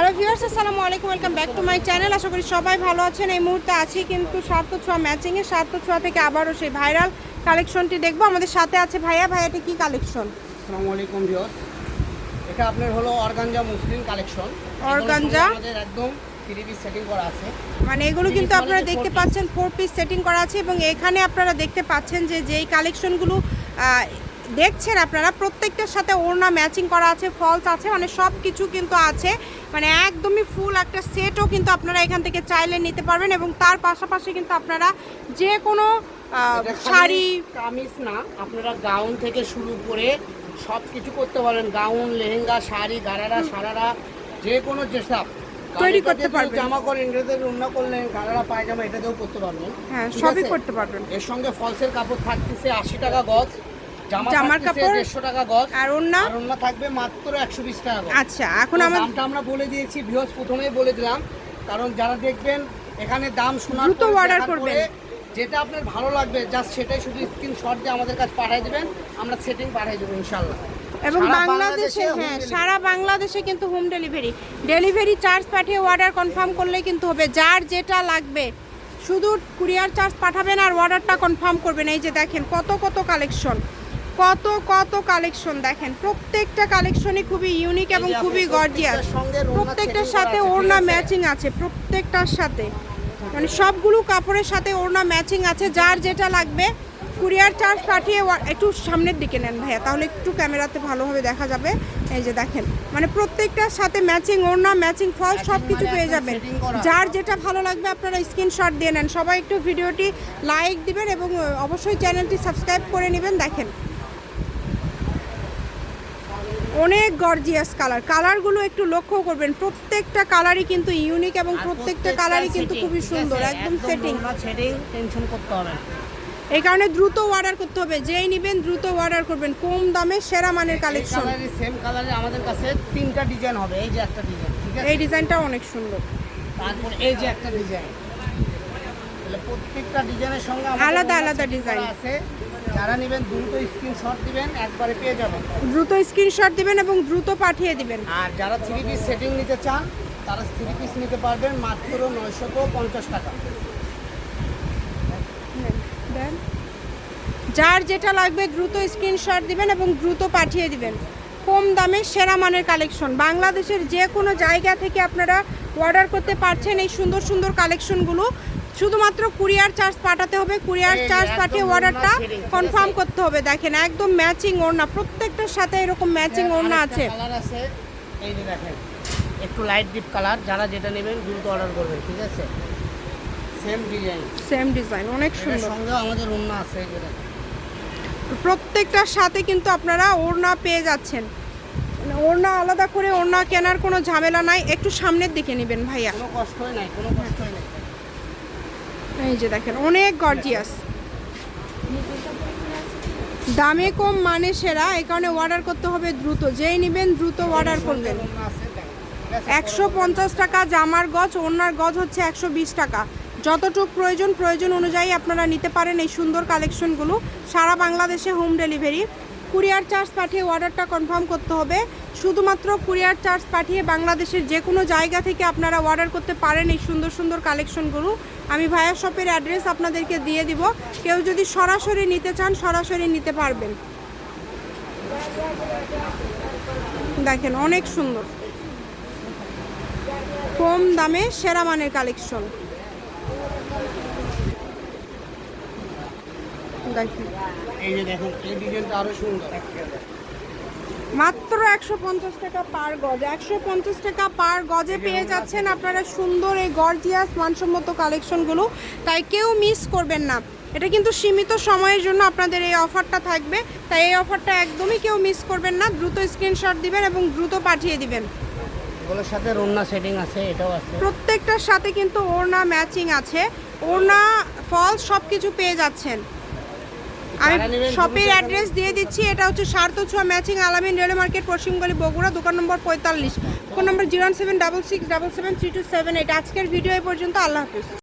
Hello viewers আসসালামু আলাইকুম welcome back to my channel আশা করি সবাই ভালো আছেন। এই মুহূর্তে আছি কিন্তু সার্থ ছোঁয়া ম্যাচিংয়ে সার্থ ছোঁয়া থেকে আবারও সেই ভাইরাল কালেকশনটি দেখব। আমাদের সাথে আছে ভাইয়া। ভাইয়াটি কি কালেকশন আসসালামু আলাইকুম ভিউয়ার্স এটা আপনার হলো অর্গানজা মুসলিম কালেকশন অর্গানজা? আমাদের একদম মানে এগুলো কিন্তু আপনারা দেখতে পাচ্ছেন ফোর পিস সেটিং করা আছে এবং এখানে আপনারা দেখতে পাচ্ছেন যে যেই কালেকশনগুলো দেখছেন আপনারা প্রত্যেকটার সাথে ওড়না ম্যাচিং করা আছে ফলস আছে মানে সব কিছু কিন্তু আছে। মানে একদমই ফুল একটা সেটও কিন্তু আপনারা এখান থেকে চাইলে নিতে পারবেন এবং তার পাশাপাশি কিন্তু আপনারা যে কোনো শাড়ি কামিজ না আপনারা গাউন থেকে শুরু করে সব কিছু করতে পারেন। গাউন লেহেঙ্গা শাড়ি গারারা সারারা যে কোনো যেসব। তৈরি করতে পারবেন। জামা করেন এটাতে উন্না করলেন গারারা পায়জামা এটাতেও করতে পারবেন। হ্যাঁ সবই করতে পারবেন। এর সঙ্গে ফলসের কাপড় থাকতেছে আশি টাকা গজ। জামার কাপড় দেড়শো টাকা গজ আর ওড়না? আর থাকবে মাত্র একশো বিশ টাকা গজ আচ্ছা এখন আমার দামটা আমরা বলে দিয়েছি ভিউয়ার্স প্রথমেই বলে দিলাম। কারণ যারা দেখবেন এখানে দাম শোনার দ্রুত দেখার করবেন। যেটা আপনার ভালো লাগবে জাস্ট সেটাই শুধু স্ক্রিনশট দিয়ে আমাদের কাছে পাঠিয়ে দিবেন আমরা সেটিং পাঠিয়ে দেবো ইনশাল্লাহ এবং বাংলাদেশে হ্যাঁ সারা বাংলাদেশে কিন্তু হোম ডেলিভারি ডেলিভারি চার্জ পাঠিয়ে অর্ডার কনফার্ম করলে কিন্তু হবে। যার যেটা লাগবে শুধু কুরিয়ার চার্জ পাঠাবেন আর অর্ডারটা কনফার্ম করবেন। এই যে দেখেন কত কত কালেকশন কত কত কালেকশন দেখেন? প্রত্যেকটা কালেকশনই খুবই ইউনিক এবং খুবই গর্জিয়াস প্রত্যেকটার সাথে ওড়না ম্যাচিং আছে? প্রত্যেকটার সাথে। মানে সবগুলো কাপড়ের সাথে ওড়না ম্যাচিং আছে যার যেটা লাগবে কুরিয়ার চার্জ পাঠিয়ে একটু সামনের দিকে নেন ভাইয়া তাহলে একটু ক্যামেরাতে ভালোভাবে দেখা যাবে। এই যে দেখেন মানে প্রত্যেকটার সাথে ম্যাচিং ওড়না ম্যাচিং ফল সব কিছু মানে পেয়ে যাবেন। যার যেটা ভালো লাগবে আপনারা স্ক্রিনশট দিয়ে নেন। সবাই একটু ভিডিওটি লাইক দিবেন এবং অবশ্যই চ্যানেলটি সাবস্ক্রাইব করে নেবেন। দেখেন অনেক গর্জিয়াস কালার কালারগুলো একটু লক্ষ্য করবেন প্রত্যেকটা কালারই কিন্তু ইউনিক এবং প্রত্যেকটা কালারই কিন্তু খুবই সুন্দর একদম সেটিং টেনশন করতে হবে এই কারণে দ্রুত অর্ডার করতে হবে যেই নেবেন দ্রুত অর্ডার করবেন কম দামে সেরা মানের কালেকশন সেম কালারে আমাদের কাছে তিনটা ডিজাইন হবে এই যে একটা ডিজাইন ঠিক আছে? এই ডিজাইনটা অনেক সুন্দর। তারপর এই যে একটা ডিজাইন তাহলে প্রত্যেকটা ডিজাইনের সঙ্গে আলাদা আলাদা ডিজাইন। আছে? যারা নেবেন দ্রুত স্ক্রিনশট দিবেন একবারে পেয়ে যাবেন। দ্রুত স্ক্রিনশট দিবেন এবং দ্রুত পাঠিয়ে দিবেন। আর যারা থ্রি পিস সেটিং নিতে চান তারা থ্রি পিস নিতে পারবেন মাত্র নয়শত পঞ্চাশ টাকা। দেন। যার যেটা লাগবে দ্রুত স্ক্রিনশট দিবেন এবং দ্রুত পাঠিয়ে দিবেন। কম দামে সেরা মানের কালেকশন বাংলাদেশের যে কোনো জায়গা থেকে আপনারা অর্ডার করতে পারছেন এই সুন্দর সুন্দর কালেকশনগুলো শুধুমাত্র কুরিয়ার চার্জ পাঠাতে হবে। কুরিয়ার চার্জ পাঠিয়ে অর্ডারটা? কনফার্ম করতে হবে। দেখেন একদম ম্যাচিং ওড়না প্রত্যেকটার সাথে এরকম ম্যাচিং ওড়না আছে। একটু লাইট ডিপ কালার যারা যেটা নেবেন দ্রুত অর্ডার করবেন ঠিক আছে? সেম ডিজাইন সেম ডিজাইন অনেক সুন্দর। সঙ্গে আমাদের অন্য আছে প্রত্যেকটার সাথে কিন্তু আপনারা ওড়না পেয়ে যাচ্ছেন। মানে ওড়না আলাদা করে ওড়না কেনার কোনো ঝামেলা নাই। একটু সামনের দিকে নেবেন ভাইয়া। কোনো কষ্টই নাই কোনো কষ্টই নাই। এই যে দেখেন, অনেক গর্জিয়াস দামে কম মানে সেরা, এই কারণে অর্ডার করতে হবে দ্রুত। যেই নেবেন দ্রুত অর্ডার করবেন? একশো পঞ্চাশ টাকা জামার গজ, ওড়নার গজ হচ্ছে একশো বিশ টাকা। যতটুকু প্রয়োজন প্রয়োজন অনুযায়ী আপনারা নিতে পারেন এই সুন্দর কালেকশনগুলো সারা বাংলাদেশে হোম ডেলিভারি কুরিয়ার চার্জ পাঠিয়ে অর্ডারটা কনফার্ম করতে হবে। শুধুমাত্র কুরিয়ার চার্জ পাঠিয়ে বাংলাদেশের যে কোনো জায়গা থেকে আপনারা অর্ডার করতে পারেন এই সুন্দর সুন্দর কালেকশনগুলো। আমি ভায়া শপের অ্যাড্রেস আপনাদেরকে দিয়ে দিব। কেউ যদি সরাসরি নিতে চান, সরাসরি নিতে পারবেন। দেখেন, অনেক সুন্দর। কম দামে সেরা মানের কালেকশন। দেখেন এই যে দেখুন এই ডিজাইনটা আরও সুন্দর। মাত্র একশো পঞ্চাশ টাকা পার গজ। একশো পঞ্চাশ টাকা পার গজে পেয়ে যাচ্ছেন আপনারা সুন্দর এই গর্জিয়াস মানসম্মত কালেকশনগুলো। তাই কেউ মিস করবেন না। এটা কিন্তু সীমিত সময়ের জন্য আপনাদের এই অফারটা থাকবে। তাই এই অফারটা একদমই কেউ মিস করবেন না। দ্রুত স্ক্রিনশট দিবেন এবং দ্রুত পাঠিয়ে দিবেন। এগুলোর সাথে রন্না সেটিং আছে এটাও আছে। প্রত্যেকটার সাথে কিন্তু ওড়না ম্যাচিং আছে। ওড়না ফলস সব কিছু পেয়ে যাচ্ছেন। আমি শপের অ্যাড্রেস দিয়ে দিচ্ছি এটা হচ্ছে সার্থ ছোঁয়া ম্যাচিং আলামিন রেল মার্কেট পশ্চিমগলি বগুড়া দোকান নম্বর পঁয়তাল্লিশ। Phone number zero seven double six double seven three two seven eight. আজকের ভিডিও এই পর্যন্ত আল্লাহ হাফিজ।